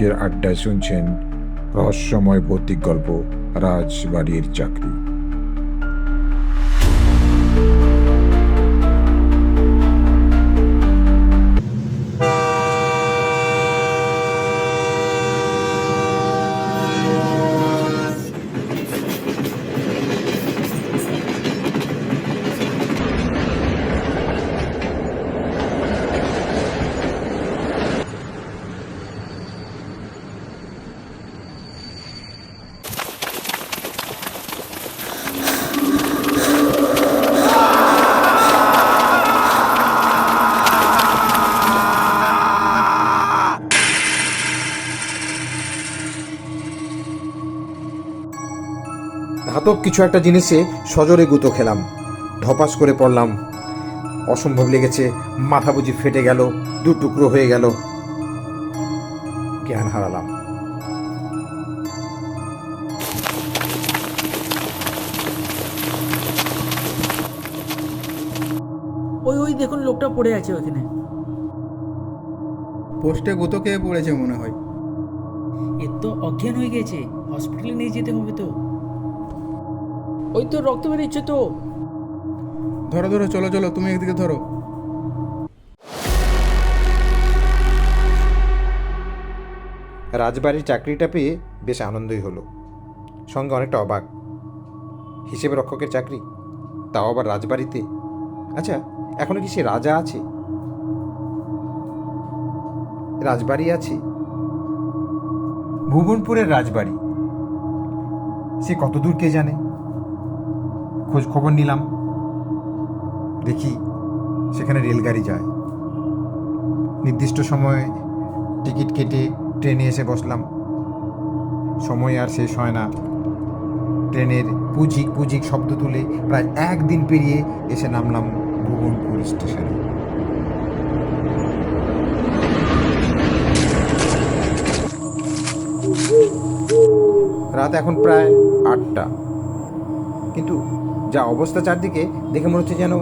আজকের আড্ডায় শুনছেন রহস্যময় ভৌতিক গল্প রাজবাড়ির চাকরি। ধাতব কিছু একটা জিনিসে সজোরে গুঁতো খেলাম। ধপাস করে পড়লাম। অসম্ভব লেগেছে মাথা বুঝি ফেটে গেল দু টুকরো হয়ে গেল। জ্ঞান হারালাম। ওই ওই দেখুন লোকটা পড়ে আছে ওখানে। পোস্টে গুঁতো খেয়ে পড়েছে মনে হয়। এ তো অজ্ঞান হয়ে গেছে। হসপিটালে নিয়ে যেতে হবে তো। ওই তো রক্ত বেরিয়েছে তো। ধরো ধরো চলো চলো তুমি একদিকে ধরো। রাজবাড়ির চাকরিটা পেয়ে বেশ আনন্দই হলো। সঙ্গে অনেকটা অবাক। হিসেবে রক্ষকের চাকরি? তাও আবার রাজবাড়িতে? আচ্ছা এখনও কি সে রাজা আছে? রাজবাড়ি আছে? ভুবনপুরের রাজবাড়ি। সে কত দূর কে জানে? খোঁজ খবর নিলাম। দেখি সেখানে রেলগাড়ি যায়। নির্দিষ্ট সময়ে টিকিট কেটে ট্রেনে এসে বসলাম। সময় আর শেষ হয় না। ট্রেনের পুজিক পুজিক শব্দ তুলে প্রায় একদিন পেরিয়ে এসে নামলাম ভুবনপুর স্টেশনে। রাত এখন প্রায় আটটা। কিন্তু যা অবস্থা চারদিকে দেখে মনে হচ্ছে যেন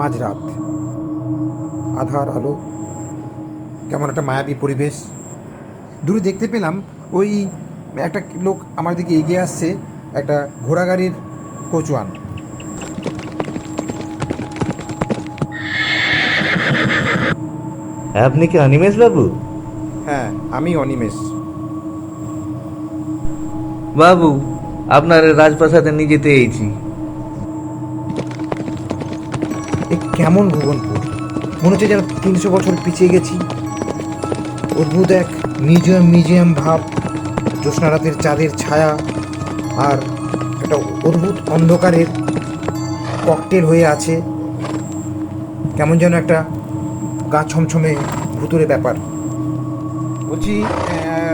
মাঝরাত। আধার আলো কেমন একটা মায়াবী পরিবেশ। দূরে দেখতে পেলাম ওই একটা লোক আমার দিকে এগিয়ে আসছে একটা ঘোড়া গাড়ির কোচওয়ান। আপনি কি অনিমেষ বাবু? হ্যাঁ আমি অনিমেষ। বাবু আপনার রাজপ্রাসাদে নিয়ে যেতে এইছি এ কেমন ভুবনপুর? মনে হচ্ছে যেন তিনশো বছর পিছিয়ে গেছি। অদ্ভুত এক মিউজিয়াম মিউজিয়াম ভাব জ্যোৎস্না রাতের চাঁদের ছায়া আর একটা অদ্ভুত অন্ধকারের ককটেল হয়ে আছে। কেমন যেন একটা গা ছমছমে ভুতুরে ব্যাপার। বলছি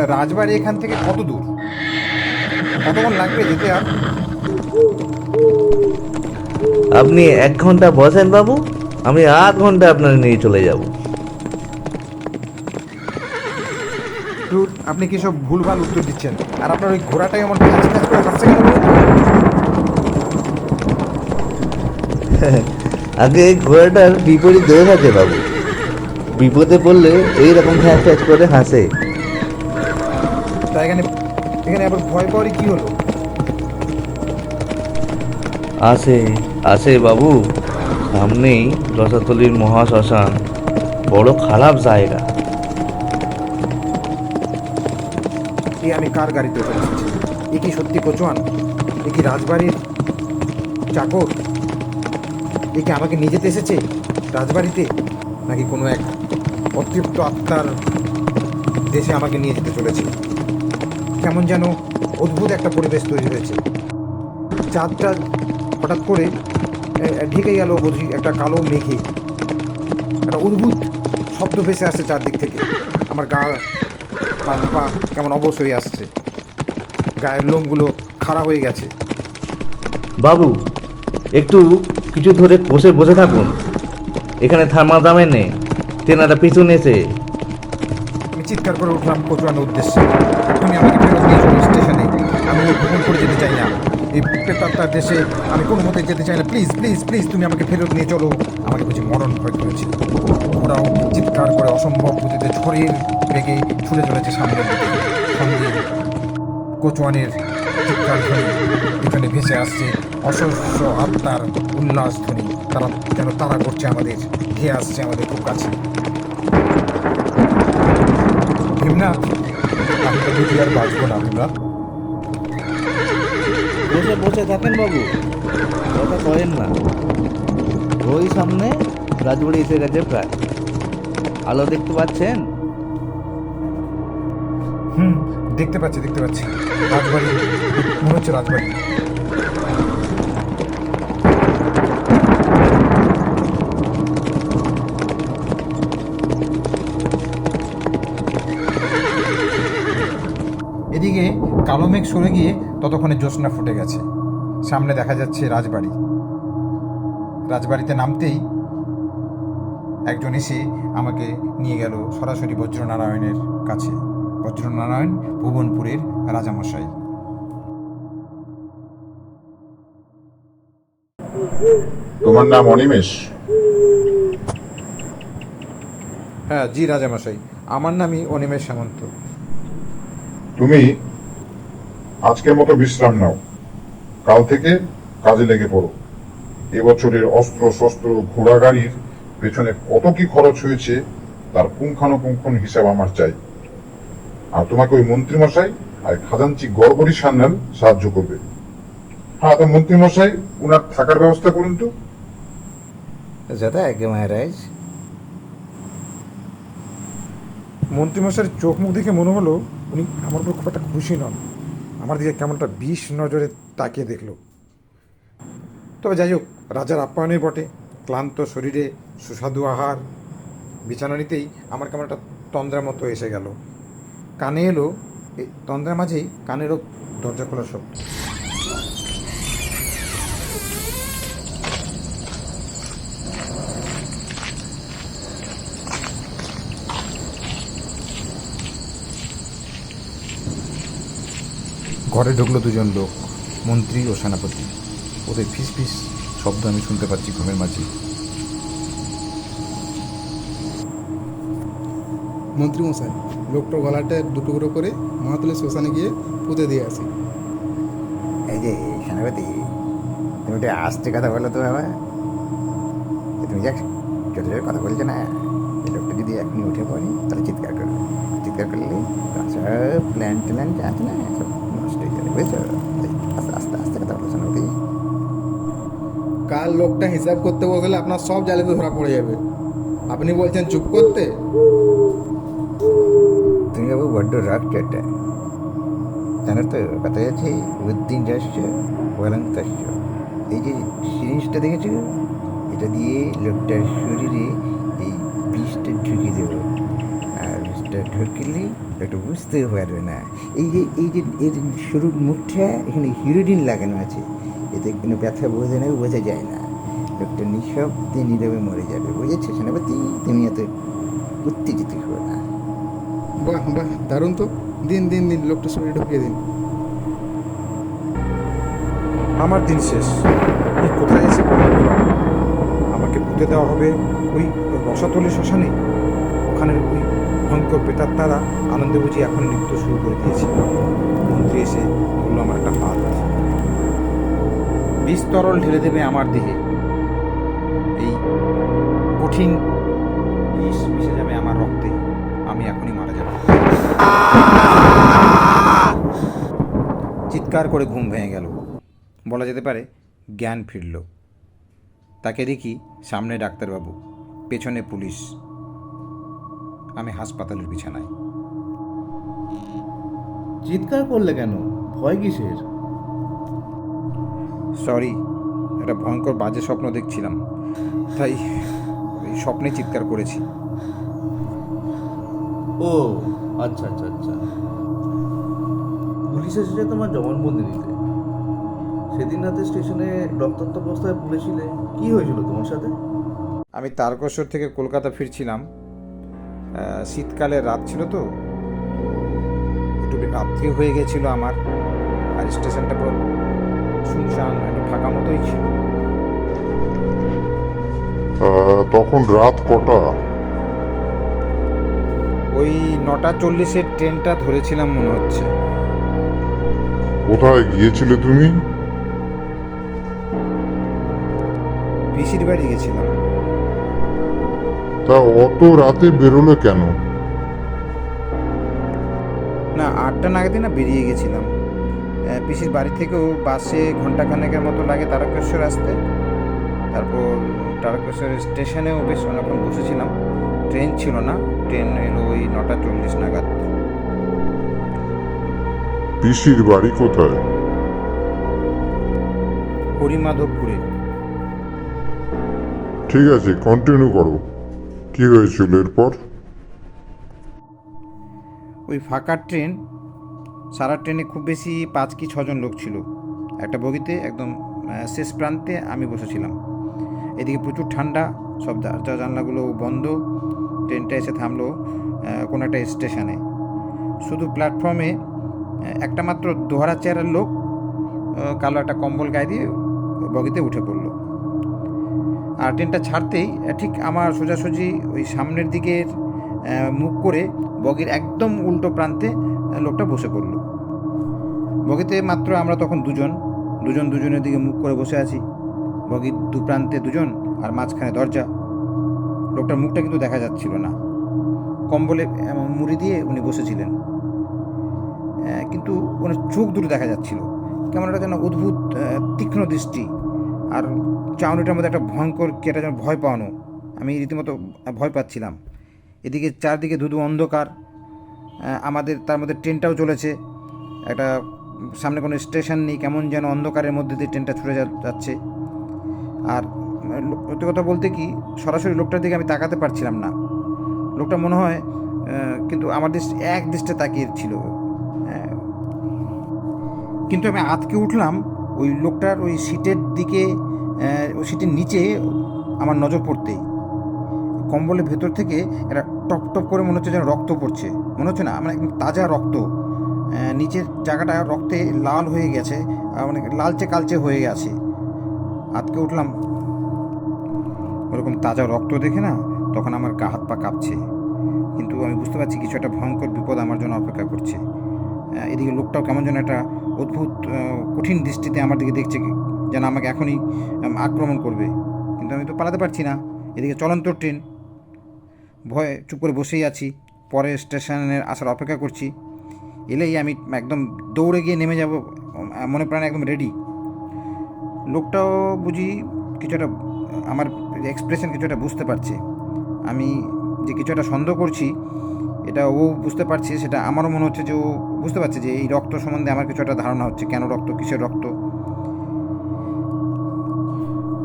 রাজবাড়ি এখান থেকে কত দূর? কতক্ষণ লাগবে যেতে আর? আপনি এক ঘণ্টা বসেন বাবু আমি আধ ঘণ্টা আপনার নিয়ে চলে যাব। আপনি কি সব ভুলভাল উত্তর দিচ্ছেন? আর আপনার ওই ঘোড়াটাই আমার করে? আগে এই ঘোড়াটার বিপরীত দোষ আছে বাবু। বিপদে পড়লে এইরকম ফ্যাচ ফ্যাচ করে হাসে। তা এখানে এখানে আবার ভয় পাওয়ারই কি হলো? আসে আসে বাবু। সামনেই রসাতলির মহাশ্মশান। বড় খারাপ জায়গা। এই আমি কার গাড়িতে এসেছি এ কি সত্যি কোচোয়ান এ কি রাজবাড়ির চাকর? এ কি আমাকে নিজেতে এসেছে রাজবাড়িতে? নাকি কোনো এক অতৃপ্ত আত্মার দেশে আমাকে নিয়ে যেতে চলেছে? কেমন যেন অদ্ভুত একটা পরিবেশ তৈরি হয়েছে। চাঁদটা হঠাৎ করে ঢেকে গেল বুঝি একটা কালো মেঘে। একটা অদ্ভুত শব্দ ভেসে আসছে চারদিক থেকে। আমার গা হাত পা কেমন অবশ হয়ে আসছে। গায়ের লোমগুলো খাড়া হয়ে গেছে। বাবু একটু কিছু ধরে বসে বসে থাকুন। এখানে থামা দামে নেই। তেনারা পিছনে এসে আমি চিৎকার করে উঠলাম কচুয়ানোর উদ্দেশ্যে। তুমি আমাকে ভ্রমণ করে যেতে চাই না। এই প্রেতাত্মার দেশে আমি কোনো মতে যেতে চাই না। প্লিজ প্লিজ প্লিজ, তুমি আমাকে ফেরত নিয়ে চলো। আমাকে বুঝি মরণ ভয় করেছে। ওরাও চিৎকার করে অসম্ভব গতিতে ঝড়ের বেগে ছুটে চলেছে সামনের দিকে। সঙ্গে কোচওয়ানের চিৎকার ধ্বনি পিছনে ভেসে আসছে অসহ্য আত্মার উল্লাস ধ্বনি তারা যেন তারা করছে আমাদের ধেয়ে আসছে আমাদের খুব কাছে। ভীমনাথ, আমি তো আর বাঁচবো না, ভীমনাথ। বসে থাকেন বাবু। কথা করেন না। ওই সামনে রাজবাড়ি এসে গেছে প্রায়। আলো দেখতে পাচ্ছেন? হুম, দেখতে পাচ্ছি দেখতে পাচ্ছি। রাজবাড়ি, মনে হচ্ছে রাজবাড়ি। কালো মেঘ সরে গিয়ে ততক্ষণে জ্যোৎস্না ফুটে গেছে। সামনে দেখা যাচ্ছে রাজবাড়ি। রাজবাড়িতে নামতেই একজন এসে আমাকে নিয়ে গেল সরাসরি বজ্রনারায়ণের কাছে। বজ্রনারায়ণ ভুবনপুরের রাজামশাই। তোমার নাম অনিমেষ? হ্যাঁ জি রাজামশাই। আমার নামই অনিমেষ সামন্ত। তুমি আজকের মতো বিশ্রাম নাও। কাল থেকে কাজে লেগে পড়ো। এবছরের অস্ত্র শস্ত্র ঘোড়া গাড়ির পেছনে কত কি খরচ হয়েছে তার পুঙ্খানুপুঙ্খন হিসাব আমার চাই। আর তোমাকে ওই মন্ত্রীমশাই আর খাজাঞ্চি গড়বড়ি সান্যাল সাহায্য করবে। হ্যাঁ তো মন্ত্রীমশাই উনার থাকার ব্যবস্থা করুন তো। মহারাজ। মন্ত্রীমশাইয়ের চোখ মুখ দেখে মনে হলো উনি আমার উপর খুব একটা খুশি নন। আমার দিকে কেমনটা বিষ নজরে তাকিয়ে দেখল। তবে যাই হোক, রাজার আপ্যায়নে বটে। ক্লান্ত শরীরে সুস্বাদু আহার। বিছানা নিতেই আমার কেমন একটা তন্দ্রার মতো এসে গেল। কানে এলো তন্দ্রার মাঝেই কানেরও দরজা খোলা শব্দ ঘরে ঢুকলো দুজন লোক মন্ত্রী ও সেনাপতি। ওদের ফিস ফিস শব্দ আমি শুনতে পাচ্ছি ঘুমের মাঝে। মন্ত্রী মশাই লোকটার গলাটা দুটুকরো করে মহাতলি শ্মশানে গিয়ে পুঁতে দিয়ে আসি। এই যে সেনাপতি তুমি একটু আসতে কথা বলো তো বাবা। তুমি যাক ছোটো ছোটো কথা বলছো না এই লোকটা যদি এখনই উঠে পড়ে তাহলে চিৎকার করবে। চিৎকার করলে সব প্ল্যান ট্যান যা আছে না সব বুঝেছ আস্তে আস্তে আস্তে কথা বলো সেনাপতি কাল লোকটা হিসাব করতে বসলে আপনার সব জালেতে ধরা পড়ে যাবে। আপনি বলছেন চুপ করতে? তুমি বাবু বড্ড রাগ চটে। জানো তো কথা আছে উদ্দিন যাচ্ছ বলাং এই যে সিরিঞ্জটা দেখেছ? এটা দিয়ে লোকটার শরীরে এই বিষটা ঢুকিয়ে দেবো। বিষটা ঢুকিলে একটু বুঝতে পারবে না। এই যে এই যে এর শুরুর মুখটা এখানে হিরোডিন লাগানো আছে। এতে কোনো ব্যথা বোঝে না বোঝা যায় না। লোকটা নিঃশব্দে নীরবে মরে যাবে বুঝেছ? সেনাপতি তুমি এত উত্তেজিত হো না। বাহ বাহ দারুণ তো। দিন দিন দিন লোকটা শরীর ঢুকিয়ে দিন। আমার দিন শেষ। এই কোথায় এসে আমাকে পুঁতে দেওয়া হবে ওই রসাতলি শ্মশানে। ওখানে ওই ভয়ঙ্কর পেতার তারা আনন্দে বুঝি এখন নৃত্য শুরু করে দিয়েছে। মন্ত্রী এসে বলল, আমার একটা হাত বিস্তরল ঢেলে দেবে আমার দেহে। এই কঠিন বিষ মিশে যাবে আমার রক্তে। আমি এখনই মারা যাব। চিৎকার করে ঘুম ভেঙে গেল। বলা যেতে পারে জ্ঞান ফিরল। তাকে দেখি সামনে ডাক্তারবাবু, পেছনে পুলিশ। আমি হাসপাতালের বিছানায়। চিৎকার করলে কেন? ভয় কিসের? সরি একটা ভয়ঙ্কর বাজে স্বপ্ন দেখছিলাম। তাই ওই স্বপ্নে চিৎকার করেছি। ও আচ্ছা আচ্ছা আচ্ছা। পুলিশ এসেছে তোমার জবানবন্দি নিতে সেদিন রাতে স্টেশনে রক্তাক্ত অবস্থায় পড়েছিলে কি হয়েছিল তোমার সাথে? আমি তারকেশ্বর থেকে কলকাতা ফিরছিলাম। শীতকালের রাত ছিল তো একটু রাত্রি হয়ে গেছিল আমার। আর স্টেশনটা পুরো শুনশান একটু ফাঁকা মতোই ছিল। তখন রাত কটা? ওই নটা চল্লিশের ট্রেনটা ধরেছিলাম মনে হচ্ছে। কোথায় গিয়েছিলে তুমি? পিসির বাড়ি গেছিলাম। তা অত রাতে বেরোলে কেন? না আটটা নাগাদই না বেরিয়ে গেছিলাম। পিসির বাড়ি থেকেও বাসে ঘন্টাখানেকের মতো লাগে তারকেশ্বর আসতে। তারপর তারকেশ্বর স্টেশনেও বেশ অনেকক্ষণ বসেছিলাম। ট্রেন ছিল না ট্রেন এলো ওই নটা চল্লিশ নাগাদ। পিসির বাড়ি কোথায়? হরিমাধবপুরে। ঠিক আছে কন্টিনিউ করো। কি হয়েছিল এরপর? ওই ফাঁকা ট্রেন, সারা ট্রেনে খুব বেশি পাঁচ কি ছজন লোক ছিল। একটা বগিতে একদম শেষ প্রান্তে আমি বসেছিলাম। এদিকে প্রচুর ঠান্ডা, সব দরজা জানলাগুলো বন্ধ, ট্রেনটা এসে থামলো কোনো একটা স্টেশনে। শুধু প্ল্যাটফর্মে একটা মাত্র দোহারা চেয়ারের লোক কালো একটা কম্বল গায়ে দিয়ে বগিতে উঠে পড়ল। আর ট্রেনটা ছাড়তেই ঠিক আমার সোজাসুজি ওই সামনের দিকের মুখ করে বগির একদম উল্টো প্রান্তে লোকটা বসে পড়ল। বগিতে মাত্র আমরা তখন দুজন দুজন দুজনের দিকে মুখ করে বসে আছি। বগির দু প্রান্তে দুজন আর মাঝখানে দরজা। লোকটার মুখটা কিন্তু দেখা যাচ্ছিল না। কম্বলে মুড়ি দিয়ে উনি বসেছিলেন। কিন্তু ওনার চোখ দুটো দেখা যাচ্ছিল। কেমন একটা যেন অদ্ভুত তীক্ষ্ণ দৃষ্টি। আর চাউনিটার মধ্যে একটা ভয়ঙ্কর কি একটা যেন ভয় পাওয়ানো। আমি রীতিমতো ভয় পাচ্ছিলাম। এদিকে চারদিকে ধুধু অন্ধকার। আমাদের তার মধ্যে ট্রেনটাও চলেছে। একটা সামনে কোনো স্টেশন নেই, কেমন যেন অন্ধকারের মধ্যে দিয়ে ট্রেনটা ছুটে যাচ্ছে। আর সত্যি কথা বলতে কি, সরাসরি লোকটার দিকে আমি তাকাতে পারছিলাম না। লোকটা মনে হয় কিন্তু আমার দৃষ্টি এক দৃষ্টে তাকিয়ে ছিল। হ্যাঁ। কিন্তু আমি আতকে উঠলাম, ওই লোকটার ওই সিটের দিকে ওই নিচে আমার নজর পড়তেই। কম্বলের ভেতর থেকে একটা টপ টপ করে মনে হচ্ছে যেন রক্ত পড়ছে। মনে হচ্ছে না মানে একদম তাজা রক্ত। নিচের জায়গাটা রক্তে লাল হয়ে গেছে মানে লালচে কালচে হয়ে গেছে আতকে উঠলাম। ওরকম তাজা রক্ত দেখে না তখন আমার গা হাত পা কাঁপছে। কিন্তু আমি বুঝতে পারছি কিছু একটা ভয়ঙ্কর বিপদ আমার জন্য অপেক্ষা করছে। এদিকে লোকটাও কেমন যেন একটা অদ্ভুত কঠিন দৃষ্টিতে আমার দিকে দেখছে। যেন আমাকে এখনই আক্রমণ করবে। কিন্তু আমি তো পালাতে পারছি না। এদিকে চলন্ত ট্রেন। ভয়ে চুপ করে বসেই আছি। পরে স্টেশনের আসার অপেক্ষা করছি। এলেই আমি একদম দৌড়ে গিয়ে নেমে যাব মনে প্রাণে একদম রেডি লোকটাও বুঝি কিছুটা, আমার এক্সপ্রেশন কিছুটা বুঝতে পারছে। আমি যে কিছু একটা সন্দেহ করছি, এটা ও বুঝতে পারছে, সেটা আমারও মনে হচ্ছে যে ও বুঝতে পারছে যে এই রক্ত সম্বন্ধে আমার কিছু একটা ধারণা হচ্ছে। কেন রক্ত? কিসের রক্ত?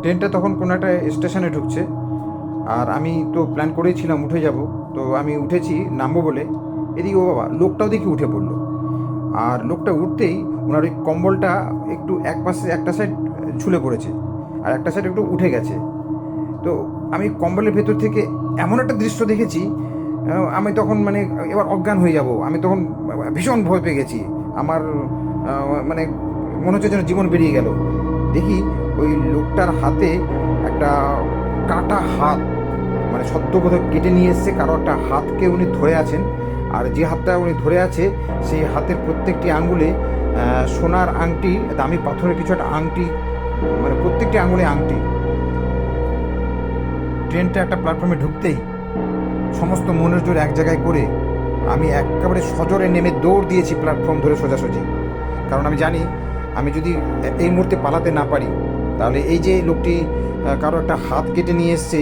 ট্রেনটা তখন কোনো একটা স্টেশনে ঢুকছে। আর আমি তো প্ল্যান করেছিলাম উঠে যাব। তো আমি উঠেছি, নামবো বলে। এদিকে ও বাবা, লোকটাও দেখি উঠে পড়ল। আর লোকটা উঠতেই ওনার ওই কম্বলটা একটু এক পাশে, একটা সাইড ঝুলে পড়েছে। আর একটা সাইড একটু উঠে গেছে। তো আমি কম্বলের ভেতর থেকে এমন একটা দৃশ্য দেখেছি আমি তখন মানে এবার অজ্ঞান হয়ে যাব। আমি তখন ভীষণ ভয় পেয়ে গেছি। আমার মানে মনে হচ্ছে যেন জীবন বেরিয়ে গেল। দেখি ওই লোকটার হাতে একটা কাটা হাত মানে সদ্য বোধহয় কেটে নিয়ে এসছে কারও একটা হাতকে উনি ধরে আছেন। আর যে হাতটা উনি ধরে আছে, সেই হাতের প্রত্যেকটি আঙ্গুলে সোনার আংটি, দামি পাথরের কিছু একটা আংটি মানে প্রত্যেকটি আঙ্গুলে আংটি। ট্রেনটা একটা প্ল্যাটফর্মে ঢুকতেই সমস্ত মনের জোর এক জায়গায় করে আমি একেবারে সজোরে নেমে দৌড় দিয়েছি প্ল্যাটফর্ম ধরে সোজাসুজি। কারণ আমি জানি, আমি যদি এই মুহূর্তে পালাতে না পারি তাহলে এই যে লোকটি কারও একটা হাত কেটে নিয়ে এসছে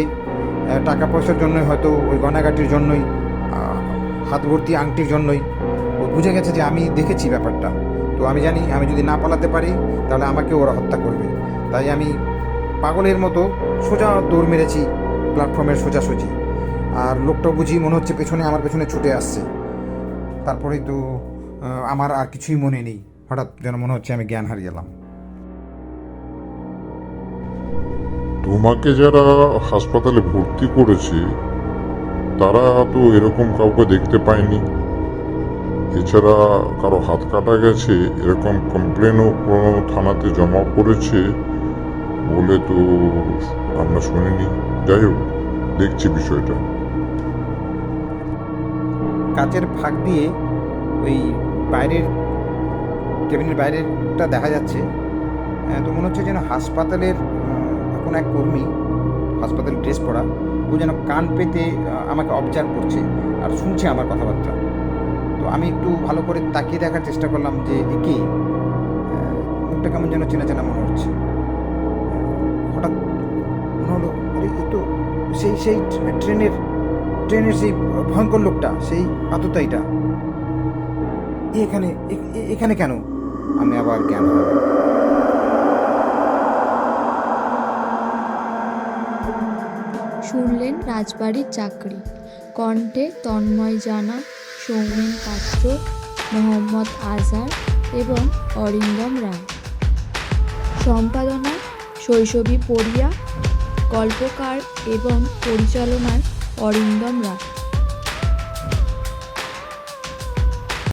টাকা পয়সার জন্যই হয়তো, ওই গয়নাগাটির জন্যই হাত ভর্তি আংটির জন্যই। ও বুঝে গেছে যে আমি দেখেছি ব্যাপারটা। তো আমি জানি, আমি যদি না পালাতে পারি, তাহলে আমাকে ওরা হত্যা করবে। তাই আমি পাগলের মতো সোজা দৌড় মেরেছি, প্ল্যাটফর্মের সোজাসুজি। আর লোকটা বুঝি মনে হচ্ছে পেছনে, আমার পেছনে ছুটে আসছে। তারপরেই তো আমার আর কিছুই মনে নেই। হঠাৎ যেন মনে হচ্ছে আমি জ্ঞান হারিয়ে গেলাম। তোমাকে যারা হাসপাতালে ভর্তি করেছে, তারা তো এরকম কাউকে দেখতে পায়নি। এছাড়া কারও হাত কাটা গেছে, এরকম কমপ্লেনও কোনো থানাতে জমা পড়েছে বলে তো আমরা শুনিনি। যাই হোক, দেখছি বিষয়টা। কাচের ফাঁক দিয়ে ওই বাইরের কেবিনের বাইরেরটা দেখা যাচ্ছে। তো মনে হচ্ছে যেন হাসপাতালের কোনো এক কর্মী হাসপাতাল ড্রেস পরা ও যেন কান পেতে আমাকে অবজার্ভ করছে আর শুনছে আমার কথাবার্তা। তো আমি একটু ভালো করে তাকিয়ে দেখার চেষ্টা করলাম যে এ কি? আহ, মুখটা কেমন যেন চেনা চেনা মনে হচ্ছে। হঠাৎ মনে হলো আরে এ তো সেই সেই ট্রেনের ট্রেনের সেই ভয়ঙ্কর লোকটা সেই আততাইটা এখানে এখানে কেন? আমি আবার জ্ঞান। শুনলেন রাজবাড়ির চাকরি। কণ্ঠে তন্ময় জানা, সৌমেন পাত্র, মোহাম্মদ আজহার এবং অরিন্দম রায়। সম্পাদনা শৈশবী পড়িয়া, গল্পকার এবং পরিচালনার অরিন্দম রায়।